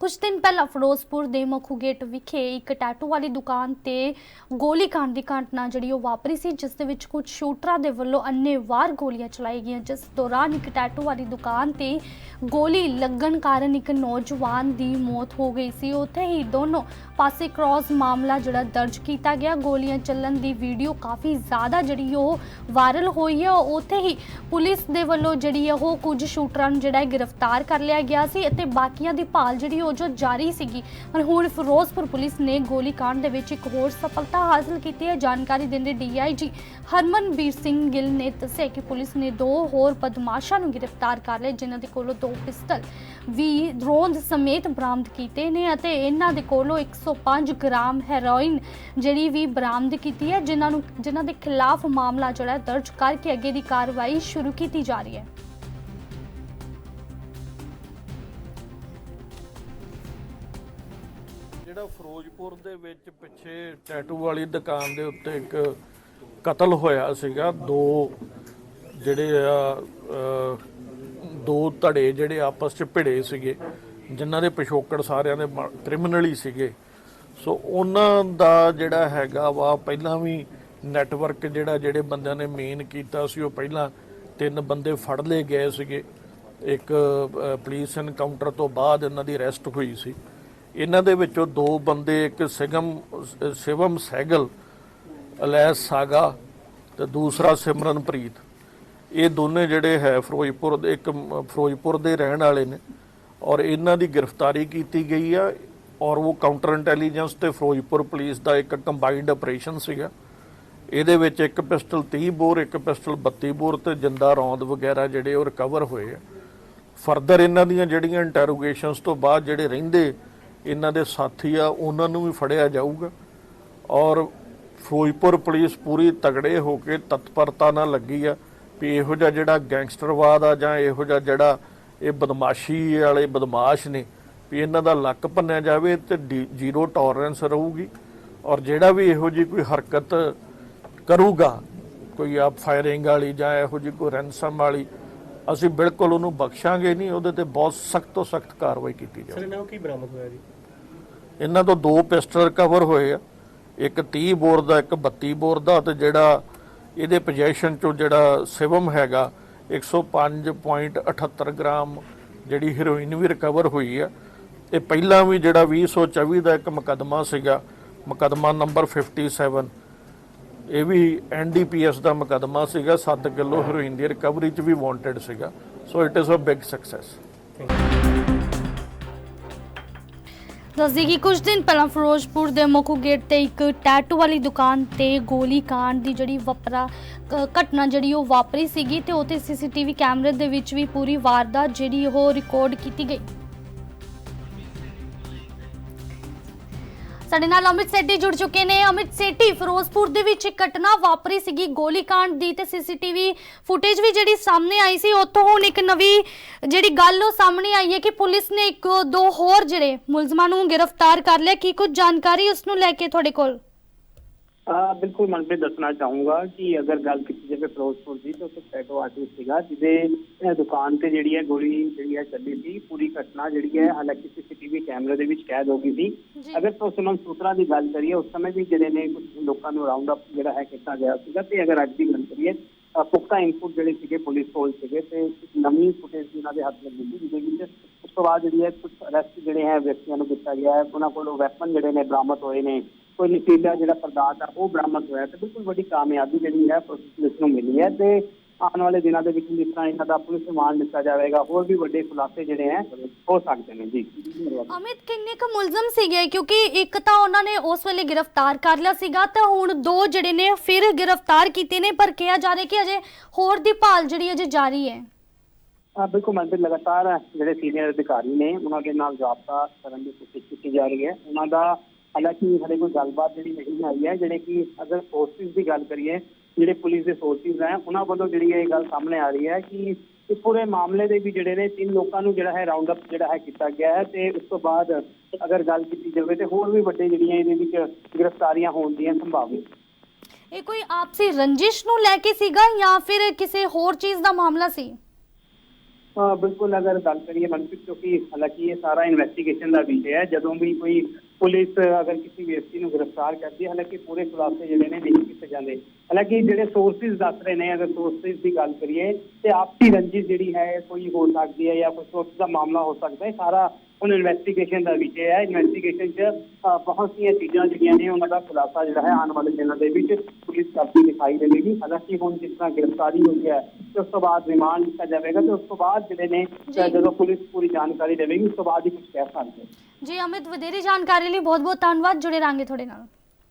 ਕੁਝ ਦਿਨ ਪਹਿਲਾਂ ਫਿਰੋਜ਼ਪੁਰ ਦੇ ਮਖੂ ਗੇਟ ਵਿਖੇ ਇੱਕ ਟੈਟੂ ਵਾਲੀ ਦੁਕਾਨ ਤੇ ਗੋਲੀ ਕਾਂਡ ਦੀ ਘਟਨਾ ਜਿਹੜੀ ਉਹ ਵਾਪਰੀ ਸੀ, ਜਿਸ ਦੇ ਵਿੱਚ ਕੁਝ ਸ਼ੂਟਰਾਂ ਦੇ ਵੱਲੋਂ ਅੰਨ੍ਹੇਵਾਰ ਗੋਲੀਆਂ ਚਲਾਈ ਗਈਆਂ। ਜਿਸ ਦੌਰਾਨ ਇੱਕ ਟੈਟੂ ਵਾਲੀ ਦੁਕਾਨ ਤੇ ਗੋਲੀ ਲੱਗਣ ਕਾਰਨ ਇੱਕ ਨੌਜਵਾਨ ਦੀ ਮੌਤ ਹੋ ਗਈ ਸੀ। ਉੱਥੇ ਹੀ ਦੋਨੋਂ ਪਾਸੇ ਕ੍ਰਾਸ ਮਾਮਲਾ ਜਿਹੜਾ ਦਰਜ ਕੀਤਾ ਗਿਆ। ਗੋਲੀਆਂ ਚੱਲਣ ਦੀ ਵੀਡੀਓ ਕਾਫੀ ਜ਼ਿਆਦਾ ਜਿਹੜੀ ਉਹ ਵਾਇਰਲ ਹੋਈ ਹੈ। ਉੱਥੇ ਹੀ ਪੁਲਿਸ ਦੇ ਵੱਲੋਂ ਜਿਹੜੀ ਹੈ ਉਹ ਕੁਝ ਸ਼ੂਟਰਾਂ ਨੂੰ ਜਿਹੜਾ ਗ੍ਰਿਫਤਾਰ ਕਰ ਲਿਆ ਗਿਆ ਸੀ ਅਤੇ ਬਾਕੀਆਂ ਦੀ ਭਾਲ ਜਿਹੜੀ ਉਹ ਜਾਰੀ ਸੀਗੀ। ਪਰ ਹੁਣ ਫਿਰੋਜ਼ਪੁਰ ਪੁਲਿਸ ਨੇ ਗੋਲੀकांड ਦੇ ਵਿੱਚ ਇੱਕ ਹੋਰ ਸਫਲਤਾ ਹਾਸਲ ਕੀਤੀ ਹੈ। ਜਾਣਕਾਰੀ ਦਿੰਦੇ ਡੀਆਈਜੀ ਹਰਮਨਵੀਰ ਸਿੰਘ ਗਿੱਲ ਨੇ ਦੱਸਿਆ ਕਿ ਪੁਲਿਸ ਨੇ ਦੋ ਹੋਰ ਬਦਮਾਸ਼ਾਂ ਨੂੰ ਗ੍ਰਿਫਤਾਰ ਕਰ ਲਿਆ, ਜਿਨ੍ਹਾਂ ਦੇ ਕੋਲੋਂ ਦੋ ਪਿਸਟਲ ਵੀ ਰੋਂਦ ਸਮੇਤ ਬਰਾਮਦ ਕੀਤੇ ਨੇ ਅਤੇ ਇਹਨਾਂ ਦੇ ਕੋਲੋਂ 105 ਗ੍ਰਾਮ ਹੈਰੋਇਨ ਜਿਹੜੀ ਵੀ ਬਰਾਮਦ ਕੀਤੀ ਹੈ, ਜਿਨ੍ਹਾਂ ਨੂੰ ਜਿਨ੍ਹਾਂ ਦੇ ਖਿਲਾਫ ਮਾਮਲਾ ਜਿਹੜਾ ਦਰਜ ਕਰਕੇ ਅੱਗੇ ਦੀ ਕਾਰਵਾਈ ਸ਼ੁਰੂ ਕੀਤੀ ਜਾ ਰਹੀ ਹੈ। ਫਿਰੋਜ਼ਪੁਰ ਦੇ ਵਿੱਚ ਪਿੱਛੇ ਟੈਟੂ ਵਾਲੀ ਦੁਕਾਨ ਦੇ ਉੱਤੇ ਇੱਕ ਕਤਲ ਹੋਇਆ ਸੀਗਾ। ਦੋ ਜਿਹੜੇ ਆ ਦੋ ਧੜੇ ਜਿਹੜੇ ਆਪਸ 'ਚ ਭਿੜੇ ਸੀਗੇ ਜਿਨ੍ਹਾਂ ਦੇ ਪਿਛੋਕੜ ਸਾਰਿਆਂ ਦੇ ਕ੍ਰਿਮੀਨਲ ਹੀ ਸੀਗੇ। ਸੋ ਉਹਨਾਂ ਦਾ ਜਿਹੜਾ ਹੈਗਾ ਵਾ ਪਹਿਲਾਂ ਵੀ ਨੈਟਵਰਕ ਜਿਹੜਾ ਜਿਹੜੇ ਬੰਦਿਆਂ ਨੇ ਮੇਨ ਕੀਤਾ ਸੀ ਉਹ ਪਹਿਲਾਂ ਤਿੰਨ ਬੰਦੇ ਫੜ ਲਏ ਗਏ ਸੀਗੇ। ਇੱਕ ਅ, ਪੁਲਿਸ ਐਨਕਾਊਂਟਰ ਤੋਂ ਬਾਅਦ ਇਹਨਾਂ ਦੀ ਅਰੈਸਟ ਹੋਈ ਸੀ। ਇਹਨਾਂ ਦੇ ਵਿੱਚੋਂ ਦੋ ਬੰਦੇ, ਇੱਕ ਸਿਗਮ ਸ਼ਿਵਮ ਸੈਗਲ, ਅਲੈਸ ਸਾਗਾ ਤੇ ਦੂਸਰਾ ਸਿਮਰਨਪ੍ਰੀਤ। ਇਹ ਦੋਨੇ ਜਿਹੜੇ ਹੈ ਫਿਰੋਜ਼ਪੁਰ ਦੇ, ਇੱਕ ਫਿਰੋਜ਼ਪੁਰ ਦੇ ਰਹਿਣ ਵਾਲੇ ਨੇ ਔਰ ਇਹਨਾਂ ਦੀ ਗ੍ਰਿਫਤਾਰੀ ਕੀਤੀ ਗਈ ਆ ਔਰ ਉਹ ਕਾਊਂਟਰ ਇੰਟੈਲੀਜੈਂਸ ਤੇ ਫਿਰੋਜ਼ਪੁਰ ਪੁਲਿਸ ਦਾ ਇੱਕ ਕੰਬਾਈਨਡ ਆਪਰੇਸ਼ਨ ਸੀਗਾ। ਇਹਦੇ ਵਿੱਚ ਇੱਕ ਪਿਸਟਲ 30 ਬੋਰ, ਇੱਕ ਪਿਸਟਲ 32 ਬੋਰ ਤੇ ਜਿੰਦਾ ਰੌਂਦ ਵਗੈਰਾ ਜਿਹੜੇ ਉਹ ਰਿਕਵਰ ਹੋਏ ਆ। ਫਰਦਰ ਇਹਨਾਂ ਦੀਆਂ ਜਿਹੜੀਆਂ ਇੰਟਰੋਗੇਸ਼ਨਸ ਤੋਂ ਬਾਅਦ ਜਿਹੜੇ ਰਹਿੰਦੇ ਇਹਨਾਂ ਦੇ ਸਾਥੀ ਆ, ਉਹਨਾਂ ਨੂੰ ਵੀ ਫੜਿਆ ਜਾਊਗਾ। ਔਰ ਫਿਰੋਜ਼ਪੁਰ ਪੁਲਿਸ ਪੂਰੀ ਤਗੜੇ ਹੋ ਕੇ ਤਤਪਰਤਾ ਨਾਲ ਲੱਗੀ ਆ ਵੀ ਇਹੋ ਜਿਹਾ ਜਿਹੜਾ ਗੈਂਗਸਟਰਵਾਦ ਆ ਜਾਂ ਇਹੋ ਜਿਹਾ ਜਿਹੜਾ ਇਹ ਬਦਮਾਸ਼ੀ ਵਾਲੇ ਬਦਮਾਸ਼ ਨੇ, ਵੀ ਇਹਨਾਂ ਦਾ ਲੱਕ ਭੰਨਿਆ ਜਾਵੇ ਤੇ ਜ਼ੀਰੋ ਟੋਲਰੈਂਸ ਰਹੂਗੀ। ਔਰ ਜਿਹੜਾ ਵੀ ਇਹੋ ਜਿਹੀ ਕੋਈ ਹਰਕਤ ਕਰੂਗਾ, ਕੋਈ ਆ ਫਾਇਰਿੰਗ ਵਾਲੀ ਜਾਂ ਇਹੋ ਜਿਹੀ ਕੋਈ ਰੈਂਸਮ ਵਾਲੀ, ਅਸੀਂ ਬਿਲਕੁਲ ਉਹਨੂੰ ਬਖਸ਼ਾਂਗੇ ਨਹੀਂ, ਉਹਦੇ ਤੇ ਬਹੁਤ ਸਖਤ ਤੋਂ ਸਖਤ ਕਾਰਵਾਈ ਕੀਤੀ ਜਾਵੇ। ਸਰ, ਇਹਨਾਂ ਨੂੰ ਕੀ ਬਰਾਮਦ ਹੋਇਆ ਜੀ? ਇਹਨਾਂ ਤੋਂ ਦੋ ਪਿਸਟਲ ਰਿਕਵਰ ਹੋਏ ਆ। ਇੱਕ 30 ਬੋਰ ਦਾ, ਇੱਕ 32 ਬੋਰ ਦਾ ਤੇ ਜਿਹੜਾ ਇਹਦੇ ਪੋਜੀਸ਼ਨ ਚੋਂ ਜਿਹੜਾ ਸਿਵਮ ਹੈਗਾ 105.78 ਗ੍ਰਾਮ ਜਿਹੜੀ ਹੀਰੋਇਨ ਵੀ ਰਿਕਵਰ ਹੋਈ ਆ। ਇਹ ਪਹਿਲਾਂ ਵੀ ਜਿਹੜਾ 2024 ਦਾ ਇੱਕ ਮੁਕੱਦਮਾ ਸੀਗਾ, ਮੁਕੱਦਮਾ ਨੰਬਰ 57 ਇਹ ਵੀ ਐਨਡੀਪੀਐਸ ਦਾ ਮੁਕੱਦਮਾ ਸੀਗਾ 7 ਕਿਲੋ ਹੀਰੋਇਨ ਦੀ ਰਿਕਵਰੀ ਚ ਵੀ ਵਾਂਟਡ ਸੀਗਾ। So it is a big success ਦੱਸਦੀ ਕਿ ਕੁਝ ਦਿਨ ਪਹਿਲਾਂ ਫਿਰੋਜ਼ਪੁਰ ਦੇ ਮੁੱਖ ਗੇਟ ਤੇ ਇੱਕ ਟੈਟੂ ਵਾਲੀ ਦੁਕਾਨ ਤੇ ਗੋਲੀ ਕਾਂਡ ਦੀ ਜਿਹੜੀ ਵਪਰਾ ਘਟਨਾ ਜਿਹੜੀ ਉਹ ਵਾਪਰੀ ਸੀਗੀ ਤੇ ਉਹਤੇ ਸੀਸੀਟੀਵੀ ਕੈਮਰੇ ਦੇ ਵਿੱਚ ਵੀ ਪੂਰੀ ਵਾਰਦਾਤ ਜਿਹੜੀ ਉਹ ਰਿਕਾਰਡ ਕੀਤੀ ਗਈ। ਸਾਡੇ ਨਾਲ ਅਮਿਤ ਸੇਠੀ ਜੁੜ ਚੁੱਕੇ ਨੇ। ਅਮਿਤ ਸੇਠੀ ਫਿਰੋਜ਼ਪੁਰ ਦੇ ਵਿੱਚ ਇੱਕ ਘਟਨਾ ਵਾਪਰੀ ਸੀਗੀ ਗੋਲੀकांड ਦੀ ਤੇ ਸੀਸੀਟੀਵੀ ਫੁਟੇਜ ਵੀ ਜਿਹੜੀ ਸਾਹਮਣੇ ਆਈ ਸੀ, ਉੱਥੋਂ ਹੁਣ ਇੱਕ ਨਵੀਂ ਜਿਹੜੀ ਗੱਲ ਉਹ ਸਾਹਮਣੇ ਆਈ ਹੈ ਕਿ ਪੁਲਿਸ ਨੇ ਇੱਕ ਦੋ ਹੋਰ ਜਿਹੜੇ ਮੁਲਜ਼ਮਾਂ ਨੂੰ ਗ੍ਰਿਫਤਾਰ ਕਰ ਲਿਆ। ਕੀ ਕੁਝ ਜਾਣਕਾਰੀ ਉਸ ਨੂੰ ਲੈ ਕੇ ਤੁਹਾਡੇ ਕੋਲ? ਬਿਲਕੁਲ ਮਨਪ੍ਰੀਤ ਦੱਸਣਾ ਚਾਹੂੰਗਾ ਕਿ ਅਗਰ ਗੱਲ ਕੀਤੀ ਜਾਵੇ ਫਿਰੋਜ਼ਪੁਰ ਦੀ ਤਾਂ ਉੱਥੇ ਟੈਟੋ ਆਰਟਿਸਟ ਸੀਗਾ ਜਿਹਦੇ ਦੁਕਾਨ ਤੇ ਜਿਹੜੀ ਹੈ ਗੋਲੀ ਜਿਹੜੀ ਹੈ ਚੱਲੀ ਸੀ ਪੂਰੀ ਘਟਨਾ ਜਿਹੜੀ ਹੈ ਹਾਲਾਂਕਿ ਸੀਸੀਟੀਵੀ ਕੈਮਰੇ ਦੇ ਵਿੱਚ ਕੈਦ ਹੋ ਗਈ ਸੀ। ਅਗਰ ਪ੍ਰੋਸਨਮ ਸੂਤਰਾਂ ਦੀ ਗੱਲ ਕਰੀਏ ਉਸ ਸਮੇਂ ਵੀ ਜਿਹੜੇ ਨੇ ਕੁਝ ਲੋਕਾਂ ਨੂੰ ਰਾਉਂਡ ਅਪ ਜਿਹੜਾ ਹੈ ਕੀਤਾ ਗਿਆ ਸੀਗਾ ਤੇ ਅਗਰ ਅੱਜ ਦੀ ਗੱਲ ਕਰੀਏ ਪੁਖਤਾ ਇਨਪੁਟ ਜਿਹੜੇ ਸੀਗੇ ਪੁਲਿਸ ਕੋਲ ਸੀਗੇ ਤੇ ਨਵੀਂ ਫੁਟੇਜ ਉਹਨਾਂ ਦੇ ਹੱਥ ਲੱਗੀ ਸੀ ਜਿਹਦੇ ਵਿੱਚ ਉਸ ਤੋਂ ਬਾਅਦ ਜਿਹੜੀ ਹੈ ਕੁਝ ਅਰੈਸਟ ਜਿਹੜੇ ਹੈ ਵਿਅਕਤੀਆਂ ਨੂੰ ਕੀਤਾ ਗਿਆ ਹੈ। ਉਹਨਾਂ ਕੋਲੋਂ ਵੈਪਨ ਜਿਹੜੇ ਨੇ ਬਰਾਮਦ ਹੋਏ ਨੇ। ਕੋਈ ਨਸ਼ੀਲਾ ਜਿਹੜਾ ਪਦਾਰਥ ਆ ਉਹ ਬਰਾਮਦ ਹੋਇਆ ਤੇ ਬਿਲਕੁਲ ਵੱਡੀ ਕਾਮਯਾਬੀ ਜਿਹੜੀ ਹੈ ਪੁਲਿਸ ਨੂੰ ਮਿਲੀ ਹੈ ਤੇ ਆਉਣ ਵਾਲੇ ਦਿਨਾਂ ਦੇ ਵਿੱਚ ਜਿਸ ਤਰ੍ਹਾਂ ਇਹਨਾਂ ਦਾ ਪੁਲਿਸ ਰਿਮਾਂਡ ਲਿੱਤਾ ਜਾਵੇਗਾ ਹੋਰ ਵੀ ਵੱਡੇ ਖੁਲਾਸੇ ਜਿਹੜੇ ਹੈ ਹੋ ਸਕਦੇ ਨੇ ਜੀ। ਅਮਿਤ ਕਿੰਨੇ ਕੁ ਮੁਲਜ਼ਮ ਸੀਗੇ? ਕਿਉਂਕਿ ਇੱਕ ਤਾਂ ਉਹਨਾਂ ਨੇ ਉਸ ਵੇਲੇ ਗ੍ਰਿਫਤਾਰ ਕਰ ਲਿਆ ਸੀਗਾ ਤਾਂ ਹੁਣ ਦੋ ਜਿਹੜੇ ਨੇ ਫਿਰ ਗ੍ਰਿਫਤਾਰ ਕੀਤੇ ਨੇ ਪਰ ਕਿਹਾ ਜਾ ਰਿਹਾ ਕਿ ਅਜੇ ਹੋਰ ਦੀ ਭਾਲ ਜਿਹੜੀ ਅਜੇ ਜਾਰੀ ਹੈ। ਆ ਬਿਲਕੁਲ ਮੰਤਰੀ ਲਗਾਤਾਰ ਜਿਹੜੇ ਸੀਨੀਅਰ ਅਧਿਕਾਰੀ ਨੇ ਉਹਨਾਂ ਦੇ ਨਾਲ ਜਾਬਤਾ ਕਰਨ ਦੀ ਕੋਸ਼ਿਸ਼ ਕੀਤੀ ਜਾ ਰਹੀ ਹੈ। ਉਹਨਾਂ ਦਾ ਹਾਲਾਂਕਿ ਹਲੇ ਕੋਈ ਗੱਲਬਾਤ ਜਿਹੜੀ ਨਹੀਂ ਆਈ ਹੈ ਜਿਹੜੇ ਕਿ ਅਗਰ ਫੋਰਸਿਸ ਦੀ ਗੱਲ ਕਰੀਏ ਜਿਹੜੇ ਪੁਲਿਸ ਦੇ ਫੋਰਸਿਸ ਹੈ ਉਹਨਾਂ ਵੱਲੋਂ ਜਿਹੜੀ ਇਹ ਗੱਲ ਸਾਹਮਣੇ ਆ ਰਹੀ ਹੈ ਕਿ ਇਸ ਪੂਰੇ ਮਾਮਲੇ ਦੇ ਵੀ ਜਿਹੜੇ ਨੇ ਤਿੰਨ ਲੋਕਾਂ ਨੂੰ ਜਿਹੜਾ ਹੈ ਰਾਉਂਡ ਅਪ ਜਿਹੜਾ ਹੈ ਕੀਤਾ ਗਿਆ ਹੈ ਤੇ ਉਸ ਤੋਂ ਬਾਅਦ ਅਗਰ ਗੱਲ ਕੀਤੀ ਜਾਵੇ ਤੇ ਹੋਰ ਵੀ ਵੱਡੇ ਜਿਹੜੀਆਂ ਇਹਦੇ ਵਿੱਚ ਗ੍ਰਿਫਤਾਰੀਆਂ ਹੋਣ ਦੀਆਂ ਸੰਭਾਵਨਾ ਇਹ ਕੋਈ ਆਪਸੀ ਰੰਜਿਸ਼ ਨੂੰ ਲੈ ਕੇ ਸੀਗਾ ਜਾਂ ਫਿਰ ਕਿਸੇ ਹੋਰ ਚੀਜ਼ ਦਾ ਮਾਮਲਾ ਸੀ? ਬਿਲਕੁਲ ਅਗਰ ਗੱਲ ਕਰੀਏ ਮਨਪ੍ਰੀਤ ਕਿਉਂਕਿ ਹਾਲਾਂਕਿ ਇਹ ਸਾਰਾ ਇਨਵੈਸਟੀਗੇਸ਼ਨ ਦਾ ਵਿਸ਼ਾ ਹੈ ਜਦੋਂ ਵੀ ਕੋਈ ਪੁਲਿਸ ਅਗਰ ਕਿਸੇ ਵਿਅਕਤੀ ਨੂੰ ਗ੍ਰਿਫਤਾਰ ਕਰਦੀ ਹੈ, ਹਾਲਾਂਕਿ ਪੂਰੇ ਖੁਲਾਸੇ ਜਿਹੜੇ ਨੇ ਨਹੀਂ ਕੀਤੇ ਜਾਂਦੇ। ਹਾਲਾਂਕਿ ਜਿਹੜੇ ਸੋਰਸਿਸ ਦੱਸ ਰਹੇ ਨੇ, ਅਗਰ ਸੋਰਸਿਸ ਦੀ ਗੱਲ ਕਰੀਏ, ਤੇ ਆਪਸੀ ਰੰਜਿਸ਼ ਜਿਹੜੀ ਹੈ, ਕੋਈ ਹੋ ਸਕਦੀ ਹੈ ਜਾਂ ਕੋਈ ਸੋਰਸ ਦਾ ਮਾਮਲਾ ਹੋ ਸਕਦਾ ਹੈ ਸਾਰਾ ਹੁਣ ਇਨਵੈਸਟੀਗੇਸ਼ਨ ਦਾ ਵਿਸ਼ੇ ਹੈ। ਇਨਵੈਸਟੀਗੇਸ਼ਨ 'ਚ ਬਹੁਤ ਸਾਰੀਆਂ ਚੀਜ਼ਾਂ ਜਿਹੜੀਆਂ ਨੇ, ਉਹਨਾਂ ਦਾ ਖੁਲਾਸਾ ਜਿਹੜਾ ਹੈ ਆਉਣ ਵਾਲੇ ਦਿਨਾਂ ਦੇ ਵਿੱਚ ਪੁਲਿਸ ਕਰਦੀ ਦਿਖਾਈ ਦੇਵੇਗੀ। ਹਾਲਾਂਕਿ ਹੁਣ ਜਿਸ ਤਰ੍ਹਾਂ ਗ੍ਰਿਫਤਾਰੀ ਹੋਈ ਹੈ ਤੇ ਉਸ ਤੋਂ ਬਾਅਦ ਰਿਮਾਂਡ ਲਿੱਤਾ ਜਾਵੇਗਾ ਤੇ ਉਸ ਤੋਂ ਬਾਅਦ ਜਿਹੜੇ ਨੇ ਜਦੋਂ ਪੁਲਿਸ ਪੂਰੀ ਜਾਣਕਾਰੀ ਦੇਵੇਗੀ ਉਸ ਤੋਂ ਬਾਅਦ ਹੀ ਕੁਝ ਕਹਿ ਸਕਦੇ ਜੀ ਅਮਿਤ ਵਧੇਰੀ ਜਾਣਕਾਰੀ ਲਈ ਬਹੁਤ ਬਹੁਤ ਧੰਨਵਾਦ ਜੁੜੇ ਰਾਂਗੇ ਤੁਹਾਡੇ ਨਾਲ।